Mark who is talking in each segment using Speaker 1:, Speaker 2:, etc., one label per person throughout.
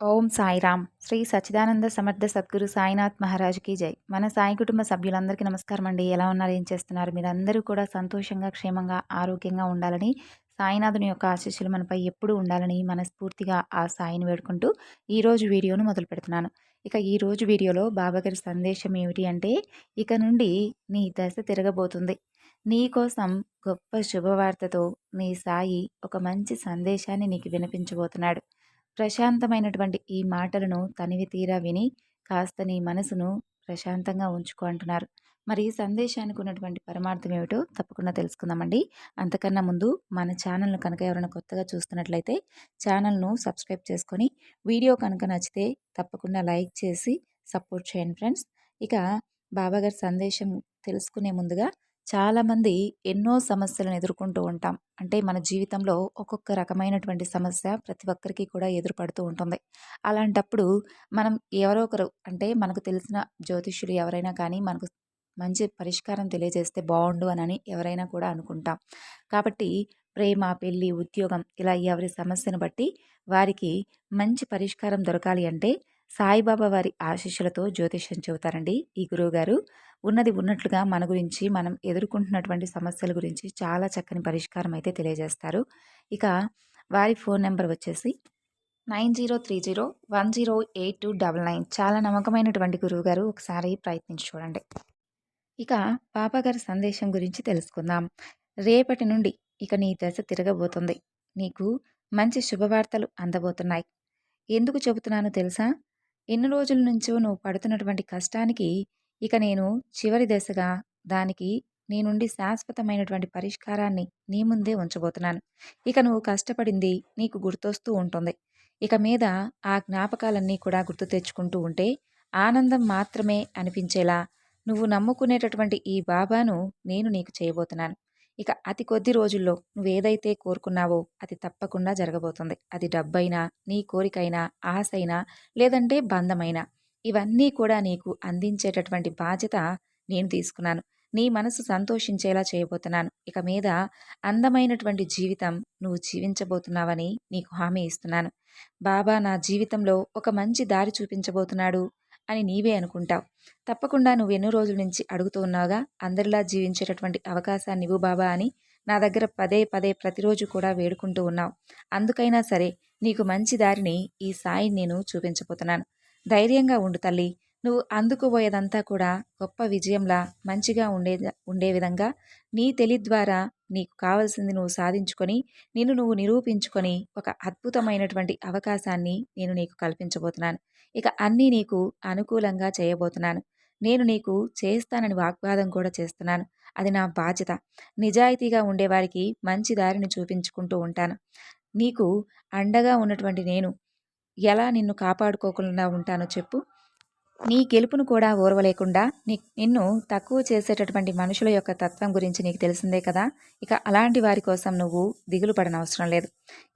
Speaker 1: ఓం సాయిరామ్. శ్రీ సచ్చిదానంద సమర్థ సద్గురు సాయినాథ్ మహారాజ్కి జై. మన సాయి కుటుంబ సభ్యులందరికీ నమస్కారం అండి. ఎలా ఉన్నారు? ఏం చేస్తున్నారు? మీరందరూ కూడా సంతోషంగా క్షేమంగా ఆరోగ్యంగా ఉండాలని సాయినాథుని యొక్క ఆశీస్సులు మనపై ఎప్పుడూ ఉండాలని మనస్ఫూర్తిగా ఆ సాయిని వేడుకుంటూ ఈరోజు వీడియోను మొదలు పెడుతున్నాను. ఇక ఈరోజు వీడియోలో బాబాగారి సందేశం ఏమిటి అంటే ఇక నుండి నీ దశ తిరగబోతుంది. నీ కోసం గొప్ప శుభవార్తతో నీ సాయి ఒక మంచి సందేశాన్ని నీకు వినిపించబోతున్నాడు. ప్రశాంతమైనటువంటి ఈ మాటలను తనివి తీరా విని కాస్త నీ మనసును ప్రశాంతంగా ఉంచుకో అంటున్నారు. మరి ఈ సందేశానికి ఉన్నటువంటి పరమార్థం ఏమిటో తప్పకుండా తెలుసుకుందామండి. అంతకన్నా ముందు మన ఛానల్ను కనుక ఎవరైనా కొత్తగా చూస్తున్నట్లయితే ఛానల్ను సబ్స్క్రైబ్ చేసుకొని వీడియో కనుక నచ్చితే తప్పకుండా లైక్ చేసి సపోర్ట్ చేయండి ఫ్రెండ్స్. ఇక బాబాగారి సందేశం తెలుసుకునే ముందుగా చాలామంది ఎన్నో సమస్యలను ఎదుర్కొంటూ ఉంటాం. అంటే మన జీవితంలో ఒక్కొక్క రకమైనటువంటి సమస్య ప్రతి ఒక్కరికి కూడా ఎదురుపడుతూ ఉంటుంది. అలాంటప్పుడు మనం ఎవరో ఒకరు అంటే మనకు తెలిసిన జ్యోతిష్యులు ఎవరైనా కానీ మనకు మంచి పరిష్కారం తెలియజేస్తే బాగుండు అని ఎవరైనా కూడా అనుకుంటాం. కాబట్టి ప్రేమ పెళ్ళి ఉద్యోగం ఇలా ఎవరి సమస్యను బట్టి వారికి మంచి పరిష్కారం దొరకాలి అంటే సాయిబాబా వారి ఆశీస్సులతో జ్యోతిష్యం చెబుతారండి. ఈ గురువుగారు ఉన్నది ఉన్నట్లుగా మన గురించి మనం ఎదుర్కొంటున్నటువంటి సమస్యల గురించి చాలా చక్కని పరిష్కారం అయితే తెలియజేస్తారు. ఇక వారి ఫోన్ నెంబర్ వచ్చేసి nine zero three zero one zero eight two double nine. చాలా నమ్మకమైనటువంటి గురువు గారు ఒకసారి ప్రయత్నించి చూడండి. ఇక పాపగారి సందేశం గురించి తెలుసుకుందాం. రేపటి నుండి ఇక నీ దశ తిరగబోతుంది. నీకు మంచి శుభవార్తలు అందబోతున్నాయి. ఎందుకు చెబుతున్నానో తెలుసా? ఎన్ని రోజుల నుంచో నువ్వు పడుతున్నటువంటి కష్టానికి ఇక నేను చివరి దశగా దానికి నీ నుండి శాశ్వతమైనటువంటి పరిష్కారాన్ని నీ ముందే ఉంచబోతున్నాను. ఇక నువ్వు కష్టపడింది నీకు గుర్తొస్తూ ఉంటుంది. ఇక మీద ఆ జ్ఞాపకాలన్నీ కూడా గుర్తు తెచ్చుకుంటూ ఉంటే ఆనందం మాత్రమే అనిపించేలా నువ్వు నమ్ముకునేటటువంటి ఈ బాబాను నేను నీకు చేయబోతున్నాను. ఇక అతి కొద్ది రోజుల్లో నువ్వేదైతే కోరుకున్నావో అది తప్పకుండా జరగబోతుంది. అది డబ్బైనా నీ కోరికైనా ఆశైనా లేదంటే బంధమైనా ఇవన్నీ కూడా నీకు అందించేటటువంటి బాధ్యత నేను తీసుకున్నాను. నీ మనసు సంతోషించేలా చేయబోతున్నాను. ఇక మీద అందమైనటువంటి జీవితం నువ్వు జీవించబోతున్నావని నీకు హామీ ఇస్తున్నాను. బాబా నా జీవితంలో ఒక మంచి దారి చూపించబోతున్నాడు. అని నీవే అనుకుంటావు. తప్పకుండా నువ్వు ఎన్నో రోజుల నుంచి అడుగుతూ ఉన్నావుగా. అందరిలా జీవించేటటువంటి అవకాశాన్ని ఇవ్వు బాబా అని నా దగ్గర పదే పదే ప్రతిరోజు కూడా వేడుకుంటూ ఉన్నావు. అందుకైనా సరే నీకు మంచి దారిని ఈ సాయిని నేను చూపించబోతున్నాను. ధైర్యంగా ఉండు తల్లి. నువ్వు అందుకుపోయేదంతా కూడా గొప్ప విజయంలా మంచిగా ఉండే ఉండే విధంగా నీ తెలి ద్వారా నీకు కావలసింది నువ్వు సాధించుకొని నిన్ను నువ్వు నిరూపించుకొని ఒక అద్భుతమైనటువంటి అవకాశాన్ని నేను నీకు కల్పించబోతున్నాను. ఇక అన్నీ నీకు అనుకూలంగా చేయబోతున్నాను. నేను నీకు చేస్తానని వాగ్వాదం కూడా చేస్తున్నాను. అది నా బాధ్యత. నిజాయితీగా ఉండేవారికి మంచి దారిని చూపించుకుంటూ ఉంటాను. నీకు అండగా ఉన్నటువంటి నేను ఎలా నిన్ను కాపాడుకోకుండా ఉంటానో చెప్పు. నీ గెలుపును కూడా ఓర్వలేకుండా నీ నిన్ను తక్కువ చేసేటటువంటి మనుషుల యొక్క తత్వం గురించి నీకు తెలిసిందే కదా. ఇక అలాంటి వారి కోసం నువ్వు దిగులు పడనవసరం లేదు.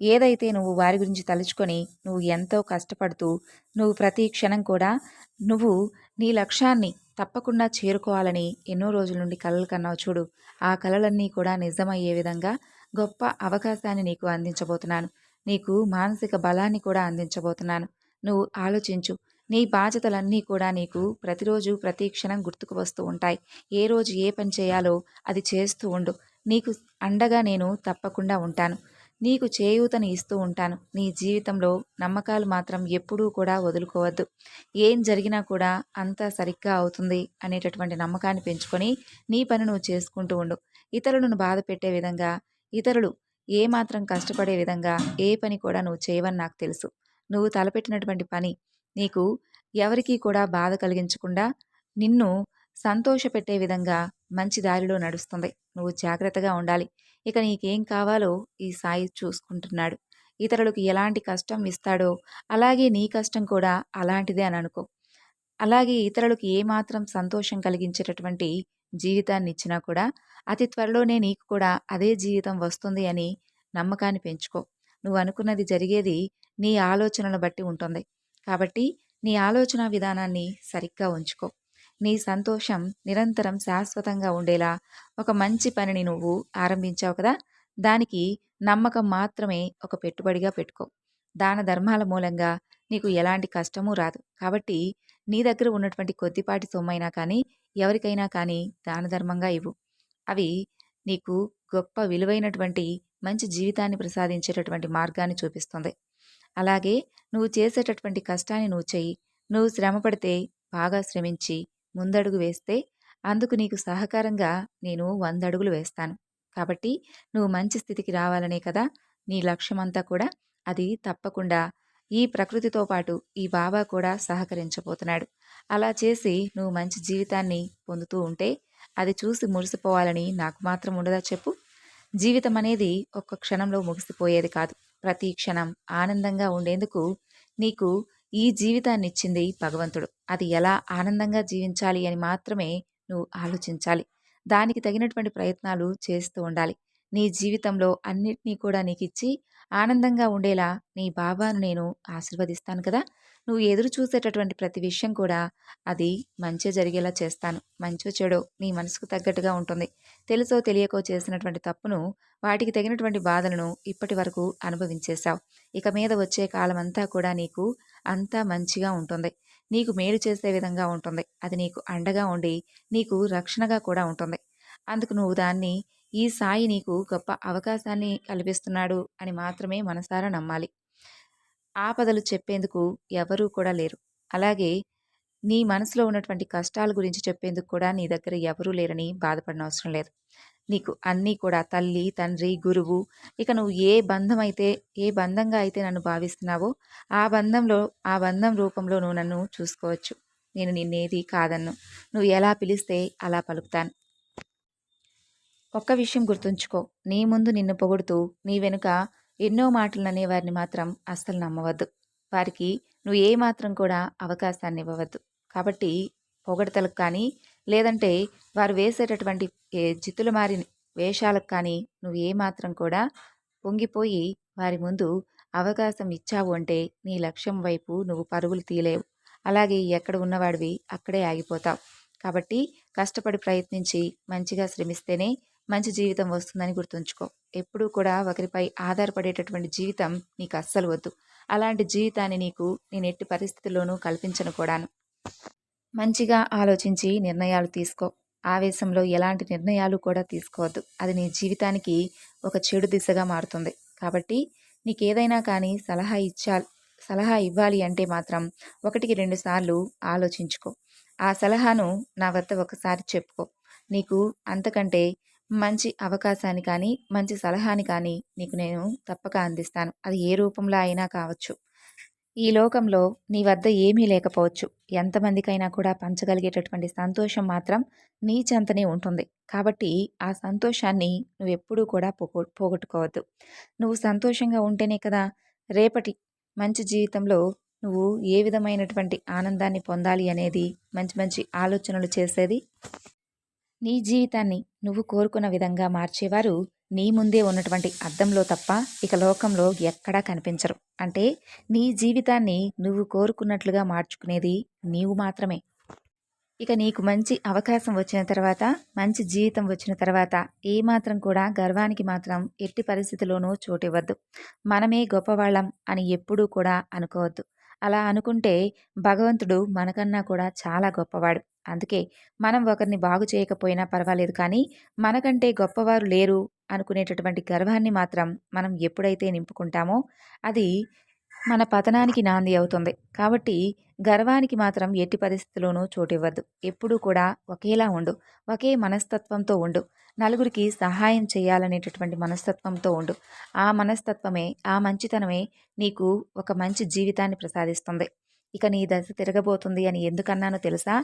Speaker 1: ఏదైతే నువ్వు వారి గురించి తలుచుకొని నువ్వు ఎంతో కష్టపడుతూ నువ్వు ప్రతి క్షణం కూడా నువ్వు నీ లక్ష్యాన్ని తప్పకుండా చేరుకోవాలని ఎన్నో రోజుల నుండి కలలు కన్నావు చూడు. ఆ కలలన్నీ కూడా నిజమయ్యే విధంగా గొప్ప అవకాశాన్ని నీకు అందించబోతున్నాను. నీకు మానసిక బలాన్ని కూడా అందించబోతున్నాను. నువ్వు ఆలోచించు. నీ బాధ్యతలన్నీ కూడా నీకు ప్రతిరోజు ప్రతి క్షణం గుర్తుకు వస్తూ ఉంటాయి. ఏ రోజు ఏ పని చేయాలో అది చేస్తూ ఉండు. నీకు అండగా నేను తప్పకుండా ఉంటాను. నీకు చేయూతని ఇస్తూ ఉంటాను. నీ జీవితంలో నమ్మకాలు మాత్రం ఎప్పుడూ కూడా వదులుకోవద్దు. ఏం జరిగినా కూడా అంతా సరిగ్గా అవుతుంది అనేటటువంటి నమ్మకాన్ని పెంచుకొని నీ పని నువ్వు చేసుకుంటూ ఉండు. ఇతరులను బాధ పెట్టే విధంగా ఇతరులు ఏమాత్రం కష్టపడే విధంగా ఏ పని కూడా నువ్వు చేయవని నాకు తెలుసు. నువ్వు తలపెట్టినటువంటి పని నీకు ఎవరికీ కూడా బాధ కలిగించకుండా నిన్ను సంతోషపెట్టే విధంగా మంచి దారిలో నడుస్తుంది. నువ్వు జాగ్రత్తగా ఉండాలి. ఇక నీకేం కావాలో ఈ సాయి చూసుకుంటున్నాడు. ఇతరులకు ఎలాంటి కష్టం ఇస్తాడో అలాగే నీ కష్టం కూడా అలాంటిదే అని అనుకో. అలాగే ఇతరులకు ఏమాత్రం సంతోషం కలిగించేటటువంటి జీవితాన్ని ఇచ్చినా కూడా అతి త్వరలోనే నీకు కూడా అదే జీవితం వస్తుంది అని నమ్మకాన్ని పెంచుకో. నువ్వు అనుకున్నది జరిగేది నీ ఆలోచనను బట్టి ఉంటుంది. కాబట్టి నీ ఆలోచన విధానాన్ని సరిగ్గా ఉంచుకో. నీ సంతోషం నిరంతరం శాశ్వతంగా ఉండేలా ఒక మంచి పనిని నువ్వు ఆరంభించావు కదా దానికి నమ్మకం మాత్రమే ఒక పెట్టుబడిగా పెట్టుకో. దాన ధర్మాల మూలంగా నీకు ఎలాంటి కష్టమూ రాదు. కాబట్టి నీ దగ్గర ఉన్నటువంటి కొద్దిపాటి సొమ్మైనా కానీ ఎవరికైనా కానీ దాన ధర్మంగా ఇవ్వు. అవి నీకు గొప్ప విలువైనటువంటి మంచి జీవితాన్ని ప్రసాదించేటటువంటి మార్గాన్ని చూపిస్తుంది. అలాగే నువ్వు చేసేటటువంటి కష్టాన్ని నువ్వు చెయ్యి. నువ్వు శ్రమపడితే బాగా శ్రమించి ముందడుగు వేస్తే అందుకు నీకు సహకారంగా నేను వంద అడుగులు వేస్తాను. కాబట్టి నువ్వు మంచి స్థితికి రావాలనే కదా నీ లక్ష్యమంతా కూడా అది తప్పకుండా ఈ ప్రకృతితో పాటు ఈ బాబా కూడా సహకరించబోతున్నాడు. అలా చేసి నువ్వు మంచి జీవితాన్ని పొందుతూ ఉంటే అది చూసి మురిసిపోవాలని నాకు మాత్రం ఉండదా చెప్పు? జీవితం అనేది ఒక్క క్షణంలో ముగిసిపోయేది కాదు. ప్రతి క్షణం ఆనందంగా ఉండేందుకు నీకు ఈ జీవితాన్ని ఇచ్చింది భగవంతుడు. అది ఎలా ఆనందంగా జీవించాలి అని మాత్రమే నువ్వు ఆలోచించాలి. దానికి తగినటువంటి ప్రయత్నాలు చేస్తూ ఉండాలి. నీ జీవితంలో అన్నిటినీ కూడా నీకు ఇచ్చి ఆనందంగా ఉండేలా నీ బాబాను నేను ఆశీర్వదిస్తాను కదా. నువ్వు ఎదురు చూసేటటువంటి ప్రతి విషయం కూడా అది మంచి జరిగేలా చేస్తాను. మంచో చెడో నీ మనసుకు తగ్గట్టుగా ఉంటుంది. తెలుసో తెలియకో చేసినటువంటి తప్పును వాటికి తగినటువంటి బాధలను ఇప్పటి వరకు అనుభవించేశావు. ఇక మీద వచ్చే కాలం అంతా కూడా నీకు అంతా మంచిగా ఉంటుంది. నీకు మేలు చేసే విధంగా ఉంటుంది. అది నీకు అండగా ఉండి నీకు రక్షణగా కూడా ఉంటుంది. అందుకు నువ్వు దాన్ని ఈ సాయి నీకు గొప్ప అవకాశాన్ని కల్పిస్తున్నాడు అని మాత్రమే మనసారా నమ్మాలి. ఆపదలు చెప్పేందుకు ఎవరూ కూడా లేరు. అలాగే నీ మనసులో ఉన్నటువంటి కష్టాల గురించి చెప్పేందుకు కూడా నీ దగ్గర ఎవరూ లేరని బాధపడిన అవసరం లేదు. నీకు అన్నీ కూడా తల్లి తండ్రి గురువు ఇక నువ్వు ఏ బంధం అయితే ఏ బంధంగా అయితే నన్ను భావిస్తున్నావో ఆ బంధంలో ఆ బంధం రూపంలో నువ్వు నన్ను చూసుకోవచ్చు. నేను నిన్నేది కాదన్ను. నువ్వు ఎలా పిలిస్తే అలా పలుకుతాను. ఒక్క విషయం గుర్తుంచుకో. నీ ముందు నిన్ను పొగుడుతూ నీ వెనుక ఎన్నో మాటలు అనేవారిని మాత్రం అస్సలు నమ్మవద్దు. వారికి నువ్వు ఏ మాత్రం కూడా అవకాశాన్ని ఇవ్వవద్దు కాబట్టి పొగడతలకు కానీ లేదంటే వారు వేసేటటువంటి జిత్తులు మారిన వేషాలకు కానీ నువ్వు ఏ మాత్రం కూడా పొంగిపోయి వారి ముందు అవకాశం ఇచ్చావు అంటే నీ లక్ష్యం వైపు నువ్వు పరుగులు తీయలేవు. అలాగే ఎక్కడ ఉన్నవాడివి అక్కడే ఆగిపోతావు. కాబట్టి కష్టపడి ప్రయత్నించి మంచిగా శ్రమిస్తేనే మంచి జీవితం వస్తుందని గుర్తుంచుకో. ఎప్పుడూ కూడా ఒకరిపై ఆధారపడేటటువంటి జీవితం నీకు అస్సలు వద్దు. అలాంటి జీవితాన్ని నీకు నేను ఎట్టి పరిస్థితుల్లోనూ కల్పించను కూడాను. మంచిగా ఆలోచించి నిర్ణయాలు తీసుకో. ఆవేశంలో ఎలాంటి నిర్ణయాలు కూడా తీసుకోవద్దు. అది నీ జీవితానికి ఒక చెడు దిశగా మారుతుంది. కాబట్టి నీకు ఏదైనా కానీ సలహా ఇచ్చా సలహా ఇవ్వాలి అంటే మాత్రం ఒకటికి రెండు సార్లు ఆలోచించుకో. ఆ సలహాను నా వద్ద ఒకసారి చెప్పుకో. నీకు అంతకంటే మంచి అవకాశాన్ని కానీ మంచి సలహాని కానీ నీకు నేను తప్పక అందిస్తాను. అది ఏ రూపంలో అయినా కావచ్చు. ఈ లోకంలో నీ వద్ద ఏమీ లేకపోవచ్చు. ఎంతమందికైనా కూడా పంచగలిగేటటువంటి సంతోషం మాత్రం నీ చెంతనే ఉంటుంది. కాబట్టి ఆ సంతోషాన్ని నువ్వు ఎప్పుడూ కూడా పోగొ పోగొట్టుకోవద్దు. నువ్వు సంతోషంగా ఉంటేనే కదా రేపటి మంచి జీవితంలో నువ్వు ఏ విధమైనటువంటి ఆనందాన్ని పొందాలి అనేది మంచి మంచి ఆలోచనలు చేసేది? నీ జీవితాన్ని నువ్వు కోరుకున్న విధంగా మార్చేవారు నీ ముందే ఉన్నటువంటి అద్దంలో తప్ప ఇక లోకంలో ఎక్కడా కనిపించరు. అంటే నీ జీవితాన్ని నువ్వు కోరుకున్నట్లుగా మార్చుకునేది నీవు మాత్రమే. ఇక నీకు మంచి అవకాశం వచ్చిన తర్వాత మంచి జీవితం వచ్చిన తర్వాత ఏమాత్రం కూడా గర్వానికి మాత్రం ఎట్టి పరిస్థితిలోనూ చోటివ్వద్దు. మనమే గొప్పవాళ్ళం అని ఎప్పుడూ కూడా అనుకోవద్దు. అలా అనుకుంటే భగవంతుడు మనకన్నా కూడా చాలా గొప్పవాడు. అందుకే మనం ఒకరిని బాగు చేయకపోయినా పర్వాలేదు కానీ మనకంటే గొప్పవారు లేరు అనుకునేటటువంటి గర్వాన్ని మాత్రం మనం ఎప్పుడైతే నింపుకుంటామో అది మన పతనానికి నాంది అవుతుంది. కాబట్టి గర్వానికి మాత్రం ఎట్టి పరిస్థితుల్లోనూ చోటివ్వద్దు. ఎప్పుడూ కూడా ఒకేలా ఉండు. ఒకే మనస్తత్వంతో ఉండు. నలుగురికి సహాయం చేయాలనేటటువంటి మనస్తత్వంతో ఉండు. ఆ మనస్తత్వమే ఆ మంచితనమే నీకు ఒక మంచి జీవితాన్ని ప్రసాదిస్తుంది. ఇక నీ దశ తిరగబోతుంది అని ఎందుకన్నానో తెలుసా?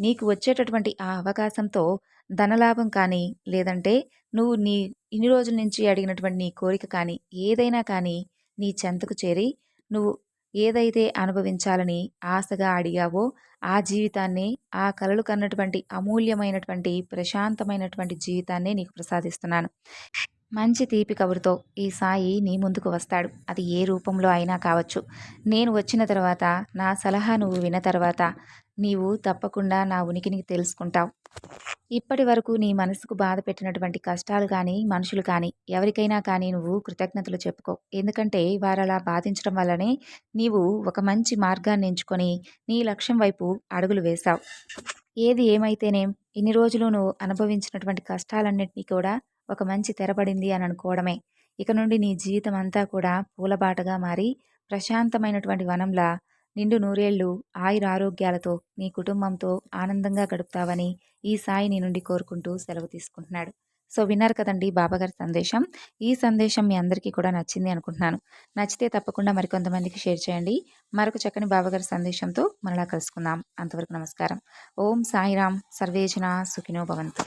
Speaker 1: నీకు వచ్చేటటువంటి ఆ అవకాశంతో ధనలాభం కానీ లేదంటే నువ్వు నీ ఇన్ని రోజుల నుంచి అడిగినటువంటి నీ కోరిక కానీ ఏదైనా కానీ నీ చెంతకు చేరి నువ్వు ఏదైతే అనుభవించాలని ఆశగా అడిగావో ఆ జీవితాన్ని ఆ కలలు కన్నటువంటి అమూల్యమైనటువంటి ప్రశాంతమైనటువంటి జీవితాన్ని నీకు ప్రసాదిస్తున్నాను. మంచి తీపి కబురుతో ఈ సాయి నీ ముందుకు వస్తాడు. అది ఏ రూపంలో అయినా కావచ్చు. నేను వచ్చిన తర్వాత నా సలహా నువ్వు విన్న తర్వాత నీవు తప్పకుండా నా ఉనికిని తెలుసుకుంటావు. ఇప్పటి వరకు నీ మనసుకు బాధ పెట్టినటువంటి కష్టాలు కానీ మనుషులు కానీ ఎవరికైనా కానీ నువ్వు కృతజ్ఞతలు చెప్పుకో. ఎందుకంటే వారు అలా బాధించడం వల్లనే నీవు ఒక మంచి మార్గాన్ని ఎంచుకొని నీ లక్ష్యం వైపు అడుగులు వేశావు. ఏది ఏమైతేనేం ఇన్ని రోజులు నువ్వు అనుభవించినటువంటి కష్టాలన్నింటినీ కూడా ఒక మంచి తెరపడింది అని అనుకోవడమే. ఇక నుండి నీ జీవితం అంతా కూడా పూలబాటగా మారి ప్రశాంతమైనటువంటి వనంలా నిండు నూరేళ్ళు ఆయురారోగ్యాలతో నీ కుటుంబంతో ఆనందంగా గడుపుతావని ఈ సాయి నీ నుండి కోరుకుంటూ సెలవు తీసుకుంటున్నాడు. సో విన్నారు కదండి బాబాగారి సందేశం. ఈ సందేశం మీ అందరికీ కూడా నచ్చింది అనుకుంటున్నాను. నచ్చితే తప్పకుండా మరికొంతమందికి షేర్ చేయండి. మరొక చక్కని బాబాగారి సందేశంతో మనలా కలుసుకుందాం. అంతవరకు నమస్కారం. ఓం సాయిరామ్ సర్వేజన సుఖినో భవంతు.